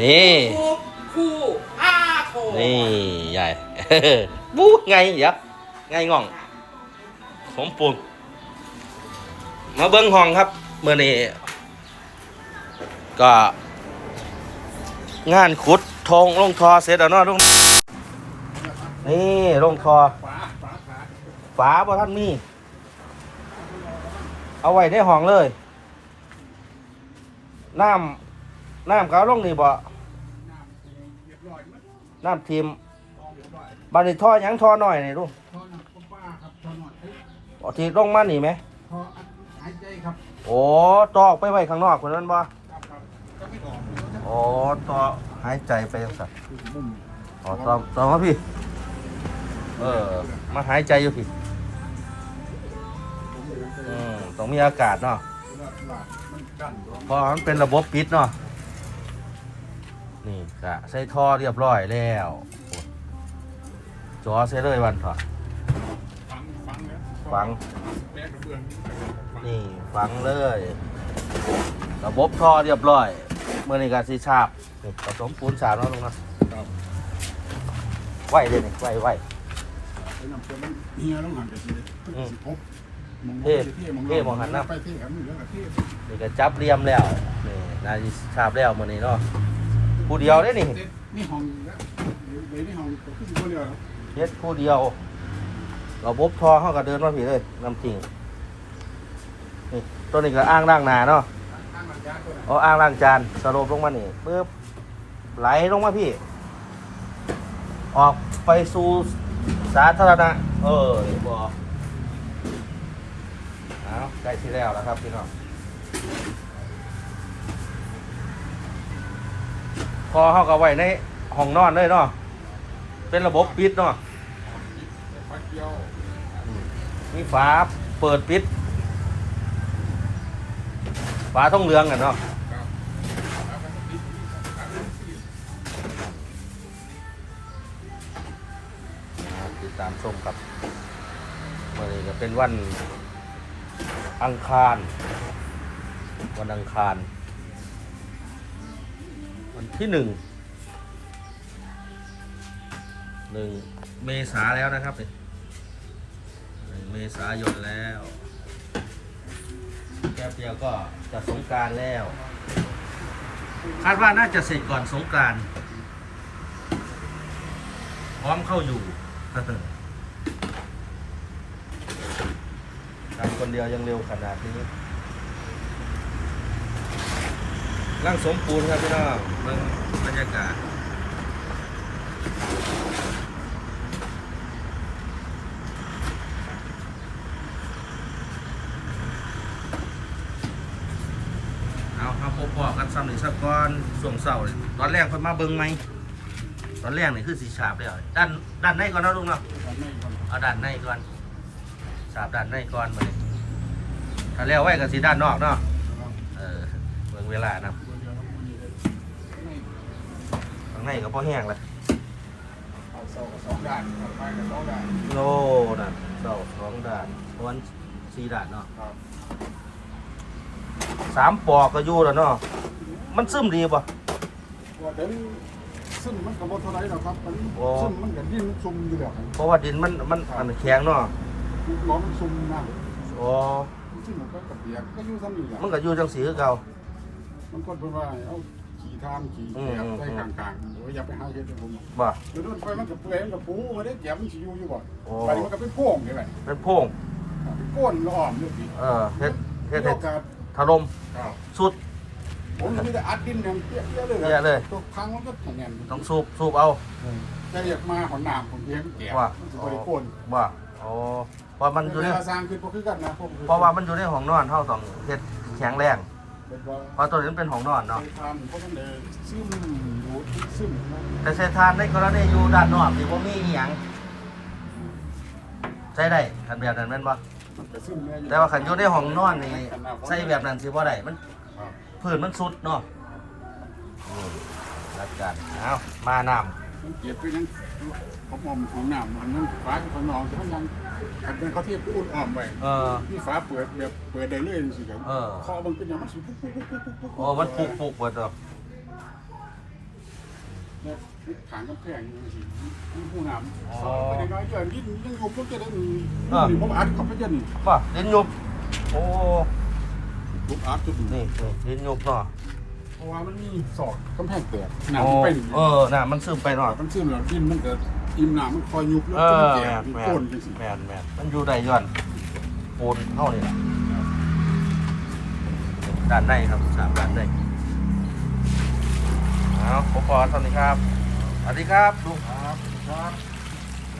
นี่คู่คู่อาโถนี่ใหญ่บู๊ไงเดี๋ยวไงง่องสมปูนมาเบิ้งห้องครับเมื่อนี้ก็ งานขุดทองลงทอเสร็จแล้วเนาะลุงนี่ลงทอฝาฝาฝาฝาบ่ท่านมี เอาไว้ในห้องเลยน้ำ น้ำเขาลงนี่บ่น้ำเรียบร้อยมั้ยน้ำทีมทองเรียบร้อยบานี้ท่อหยังท่อหน่อยนี่ลุงทอน้ำปลาครับทอหน่อยเอ้ยเอาที่ลงมานี่ไหมทออันหายใจครับโอ้ต่อออกไปไว้ข้างนอกคนนั้นบ่ครับครับจะไม่ออกเดี๋ยวจะอ๋อต่อหายใจไปยังสัตว์มุมอ๋อต่อต่อมาพี่ เออ มาหายใจอยู่พี่อืมต้องมีอากาศเนาะมันกั้นอยู่เพราะมันเป็นระบบปิดเนาะ นี่กะใส่ท่อเรียบร้อยแล้วโอ้จอใส่เลยวันเถอะฟังฟังแล้วฟังแบกกระเบื้องนี่ฟังเลยระบบท่อเรียบร้อย เมื่อนี้ก็สีชาบนี่ผสมปูนสามแล้วลงนะไหวเลยนี่ไหวไหวไอ้น้ำเปลือกมันเฮียต้องหันไปสิอืมสิพบมองเทพเทพมองหันนะไปเทพหันเหลืองกับเทพนี่ก็จับเรียมแล้วนี่นายชาบแล้วมื่อนี้เนาะ ผู้เดียวได้นี่นี่ห้องแล้วเดี๋ยวนี่ห้องก็คือคนเดียวแล้วเฮ็ดผู้เดียวระบบท่อเขาก็เดินมาผีเลยน้ำจริงนี่ตัวนี้ก็อ้างล่างหนาเนาะทางหลังยาตัวไหนเอาอ้างล่างจานสโลปลงมานี่ปึ๊บไหลลงมาพี่ ออกไปสู่สาธารณะ เออบอกเอาใกล้ที่แล้วแล้วครับพี่น้อง พอเข้าก็ไว้ในห้องนอนเลยเนาะเป็นระบบปิดเนาะไฟเกี่ยวมีฝาเปิดปิด ฝาท่องเรืองกันเนาะติดที่สำคัญที่อ่าติดตามชมครับวันนี้ก็เป็นวันอังคาร วันอังคาร วันที่หนึ่งหนึ่งเมษาแล้วนะครับนี่หนึ่งเมษายนแล้วแป๊บเดียวก็จะสงการแล้ว คาดว่าน่าจะเสร็จก่อนสงการพร้อมเข้าอยู่ทำคนเดียวยังเร็วขนาดนี้ ร่างสมปูนครับพี่น้องเบิ่งบรรยากาศเอาเอาพบพอกันซ้ำหนึ่งสักก้อนส่วงเสาเลยตอนแรกเพิ่นมาเบิ่งไหมตอนแรกนี่คือสีฉาบแล้วด้านด้านในก่อนเนาะลุงเนาะเอาด้านในก่อนฉาบด้านในก่อนมาเลยถ้าแล้วไว้กับสีด้านนอกเนาะเออเบิ่งเวลานะ ตัวเดียวแล้วมันมีเลยไม่ ข้าง ในก็พอแห้งเลยเอาเสากับสองด้านเอาไปกับสองด้านโลนั่นเสาสองด้านวันสี่ด้านเนาะครับสามปอกก็อยู่แล้วเนาะมันซึมดีป่ะ ว่าเดินซึ่งมันกับเท่าไรหรอกครับมันโอ้ ซึ่งมันกับดินซุ่มอยู่แล้วครับเพราะว่าดินมันมันมันแข็งเนาะร้อนมันซุ่มน้โอ้ำซึ่งมันก็กับเปียกก็อยู่ซ้ำนี่แหละมันก็อยู่จังสีคือเก่า มันคนเพิ่นว่าให้เอาขี่ทามขี่อืมแกบอืมใส่กลางๆโอ้ยอย่าไปหาเฮ็ดให้ผมบ่เดี๋ยวโดนไฟมันกับเปื่อยมันกับปูมาได้แกบมันสิอยู่อยู่บ่โอ้ไปมันก็เป็นโป่งนี่แหละเป็นโพงเป็นก้นละอ่อนอยู่สิเออเฮ็ดเฮ็ดมีเฮ็โอดกาสถล่มครับสุด ผมมีแต่อัดดินอย่างเปี้ยๆเลยเปี้ยเลย ทุกครั้งมันก็แข็งแน่นต้องสูบสูบเอาจะเรียกมาหอนน้ำผมเพียงแกบว่ามันสิบ่ได้ก้นว่าอ๋อเพราะมันอยู่ในเวลาสร้างขึ้นบ่คือกันนะผม เพราะว่ามันอยู่ในห้องนอนเท่าต้องเฮ็ดแข็งแรง เป็นว่าเพราะตัวนี้มันเป็นห้องนอนเนาะไปทานเพราะมันเลยซึมอยู่ซึมนะแต่เศษทานในกรณีอยู่ด้านนอกนี่บ่มีอีหยังใช้ได้คันแบบนั้นแม่นบ่มันจะซึมเนี่ยอยู่แต่ว่าคันอยู่ในห้องนอนนี่ใช้แบบนั้นสิบ่ได้มันครับพื้นมันสุดเนาะอืมรักกันเอามาน้ำมันเก็บไปนั่นผมมอมของน้ำมันนั่นฟ้าของนองที่มันยัง อันเป็นเขาเทียบอุ่นอ้อมไว้เออนี่ฟ้าเปิดแบบเปิดได้เลยสิครับเออคอมันเป็นอย่างมันสิปุ๊บปุ๊บปุ๊บปุ๊บปุ๊บโอ้มันปุกปุกเบิดดอกเนี่ยขางกำแพงอยู่สิมีผู้นำอ๋อไปได้น้อยเกินยิ่งยิ่งยุบก็จะได้มีอ่านี่ผมอัดเข้าไปยันป่ะลิ้นยุบโอ้ ผมอัดจุดนี่นี่ลิ้นยุบเนาะเพราะว่ามันมีศอกกำแพงแตกโอ้น้ำมันไปเออน่ะมันซึมไปหน่อยมันซึมแล้วดินมันก็ อิ่มน้ำมันคอยยุบแล้วเอก็อแตแมกนมีแมโคนนจังสิแมนแมนมันอยู่ได้ย้อนโอนเท่านี่แหละด้านในครับสามด้านในเอาผมขอเท่านี้ครับสวัสดีครับลุงครับครับ